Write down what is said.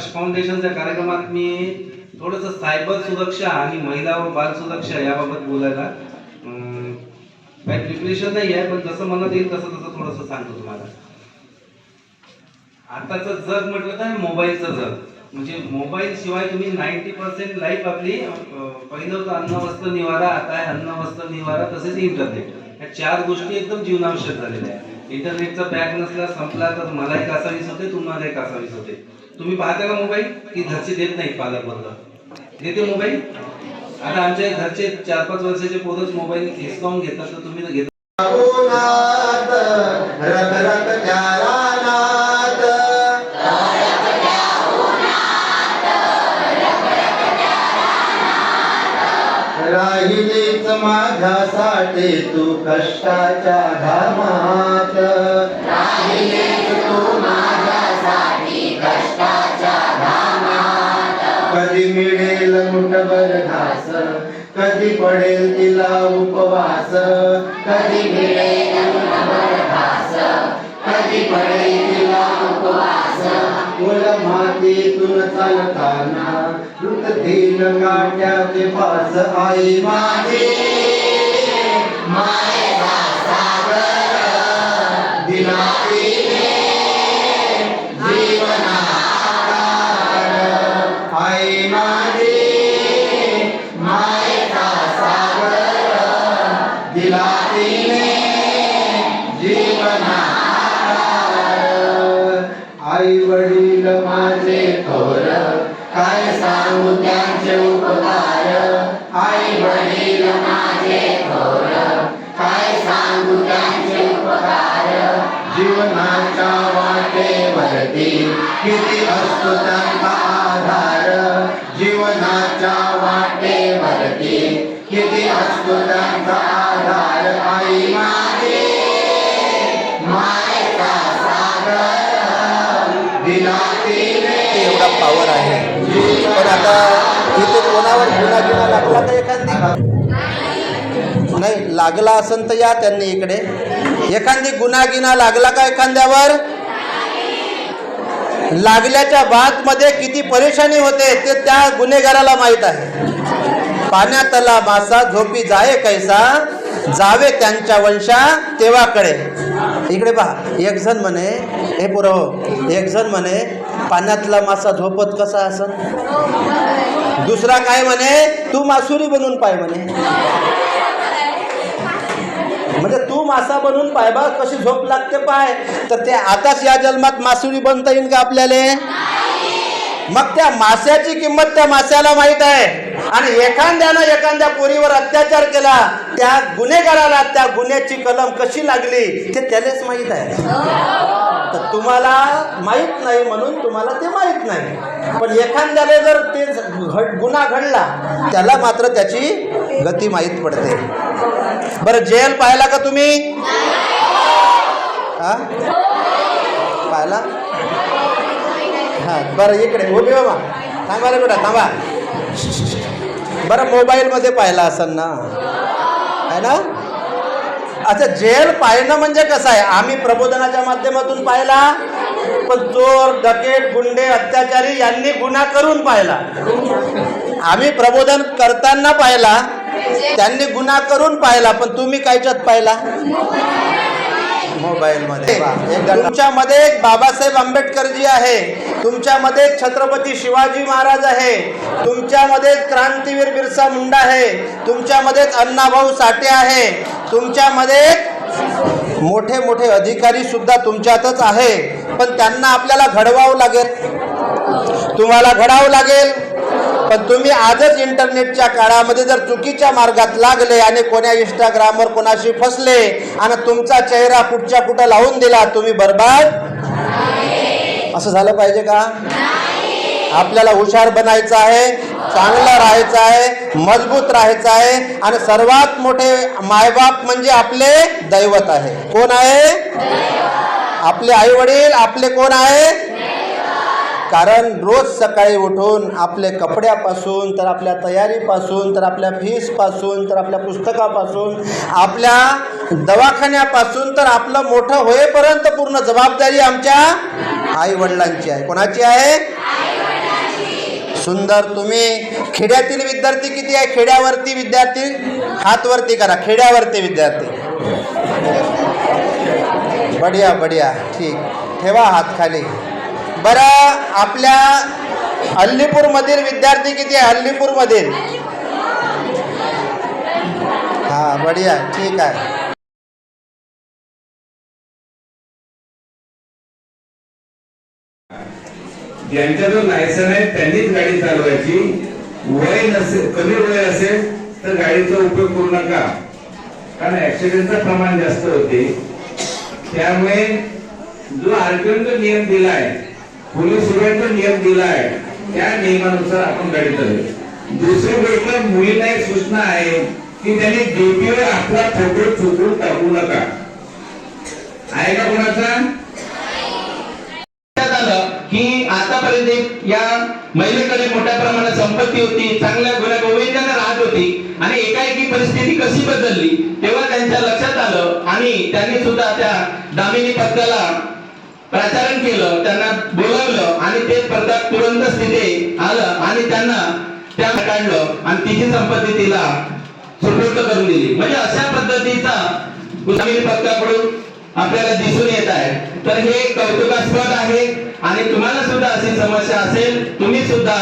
लक्ष फाउंडेशनच्या कार्यक्रमात मी थोडंसं सायबर सुरक्षा आणि महिला व बाल सुरक्षा याबाबत बोलायला काही प्रिपरेशन नाही आहे पण जसं मनात येईल तसं तसं थोडंसं सांगतो तुम्हाला. आताचं जग म्हटलं तर मोबाईलचं जग. म्हणजे मोबाईल शिवाय तुम्ही नाईन्टी पर्सेंट लाईफ आपली पहिलं होतं अन्न वस्त्र निवारा आता आहे अन्न वस्त्र निवारा तसेच इंटरनेट या चार गोष्टी एकदम जीवनावश्यक झालेल्या आहेत. इंटरनेटचा पॅक नसला संपला तर मला एक असावीस होते तुम्हाला एक असावीस होते. तुम्ही पाहता का मोबाईल? की घरचे देत नाही पालक बंद देते मोबाईल? आता आमच्या घरचे चार पाच वर्षाचे पोरच मोबाईल हिसकावून घेतात तर तुम्ही घेता राहिलीच माझ्यासाठी तू कष्टाच्या घामात. कधी मिळेल मुठभर घास कधी पडेल तिला उपवास कधी मिळेल मुठभर घास कधी पडेल तिला उपवास. मुल मातीतून चालताना ऋत रुततील काट्याचे पास आई माझी माय सागर आई वडील माझे थोर काय सांगू त्यांचे उपकार आई वडील माझे थोर काय सांगू त्यांचे उपकार जीवनाच्या वाटेवरती किती असतो त्यांचा आधार जीवनाच्या वाटेवरती किती असतो त्यांचा पावर आहे. पण आता इथे कोणावर गुन्हा गुन्हा लागला का एखादी नाही लागला असन तर या त्यांनी इकडे. एखादी गुन्हा गिना लागला का एखाद्यावर? लागल्याच्या बादमध्ये किती परेशानी होते ते त्या गुन्हेगाराला माहीत आहे. पाण्यातला मासा झोपी जाय कैसा? जावे त्यांच्या वंशा तेव्हाकडे. इकडे पहा एक जण म्हणे हे पुरव एक जण म्हणे पाण्यातला मासा झोपत कसा असन? दुसरा काय म्हणे तू मासुरी बनून पाय म्हणे. म्हणजे तू मासा बनून पाय बा कशी झोप लागते पाय. तर ते आताच या जन्मात मासुरी बनता येईल का आपल्याला? मग त्या माश्याची किंमत त्या माश्याला माहीत आहे. आणि एखाद्यानं एखाद्या पोरीवर अत्याचार केला त्या गुन्हेगाराला त्या गुन्ह्याची कलम कशी लागली ते त्यालाच माहीत आहे. तर तुम्हाला माहीत नाही म्हणून तुम्हाला ते माहीत नाही. पण एखाद्याला जर ते घड गुन्हा घडला त्याला मात्र त्याची गती माहीत पडते. बरं जेल पाहिला का तुम्ही? हा पाहिला हा बरं इकडे उभी हो बाबा थांबा रे बेटा थांबा. बरं मोबाईलमध्ये पाहिला असेल ना? आहे ना? अच्छा जेल पाहणं म्हणजे कसं आहे? आम्ही प्रबोधनाच्या माध्यमातून पाहिला पण चोर डकेट गुंडे अत्याचारी यांनी गुन्हा करून पाहिला. आम्ही प्रबोधन करताना पाहिला त्यांनी गुन्हा करून पाहिला पण तुम्ही कायच्यात पाहिला? मोबाईलमध्ये. तुमच्यामध्ये एक बाबासाहेब आंबेडकरजी आहे. तुमच्यामध्ये छत्रपती शिवाजी महाराज आहे. तुमच्यामध्ये क्रांतीवीर बिरसा मुंडा आहे. तुमच्यामध्ये अण्णाभाऊ साठे आहे. तुमच्यामध्ये मोठे मोठे अधिकारी सुद्धा तुमच्यातच आहे. पण त्यांना आपल्याला घडवावं लागेल. तुम्हाला घडावं लागेल. पण तुम्ही आजच इंटरनेटच्या काळामध्ये जर चुकीच्या मार्गात लागले आणि कोण्या इंस्टाग्रामवर कोणाशी फसले आणि तुमचा चेहरा कुठच्या कुठं लावून दिला तुम्ही बरबाद? असं झालं पाहिजे का? आपल्याला हुशार बनायचं आहे चांगला राहायचं आहे मजबूत राहायचं आहे आणि सर्वात मोठे मायबाप म्हणजे आपले दैवत आहे. कोण आहे? आपले आई वडील आपले कोण आहे? कारण रोज सकाळी उठून आपले कपड्यापासून तर आपल्या तयारीपासून तर आपल्या फीसपासून तर आपल्या पुस्तकापासून आपल्या दवाखान्यापासून तर आपलं मोठं होईपर्यंत पूर्ण जबाबदारी आमच्या आई वडिलांची आहे. कोणाची आहे? सुंदर तुम्ही खेड्यातील विद्यार्थी किती आहे? खेड्यावरती विद्यार्थी? हातवरती करा. खेड्यावरती विद्यार्थी. बढिया बढिया. ठीक. ठेवा हात खाली. बरं आपल्या हल्लीपूरमधील विद्यार्थी किती आहे? हल्लीपूरमधील? हा बढिया ठीक आहे. ज्यांच्याजवळ लायसन आहे त्यांनीच गाडी चालवायची. वय नसेल कमी वय असेल तर गाडीचा उपयोग करू नका. कारण ऍक्सिडेंटचं प्रमाण जास्त होते. त्यामुळे जो आरटीओचा नियम दिलाय पोलीस सगळ्यांचा नियम दिला आहे त्या नियमानुसार आपण गाडी चालवायची दुसरी गोष्ट मुलींना एक सूचना आहे की त्यांनी डीपीवर आपला फोटो चुकून टाकू नका. आहे का कोणाचा? आलं की आतापर्यंत या महिलेकडे मोठ्या प्रमाणात संपत्ती होती चांगल्या गुन्ह्या गोविंदांना राहत होती आणि एकाएकी परिस्थिती कशी बदलली तेव्हा त्यांच्या लक्षात आलं आणि त्यांनी सुद्धा त्या दामिनी पत्त्याला प्रचारण केलं त्यांना बोलावलं आणि ते प्रताप तुरंत तिथे आलं आणि त्यांना त्या काढलं आणि तिची संपत्ती तिला सुपूर्द करून दिली. म्हणजे अशा पद्धतीचा गुलामी पक्षाकडून आपल्याला दिसून येत आहे. तर हे कौतुकास्पद आहे आणि तुम्हाला सुद्धा अशी समस्या असेल तुम्ही सुद्धा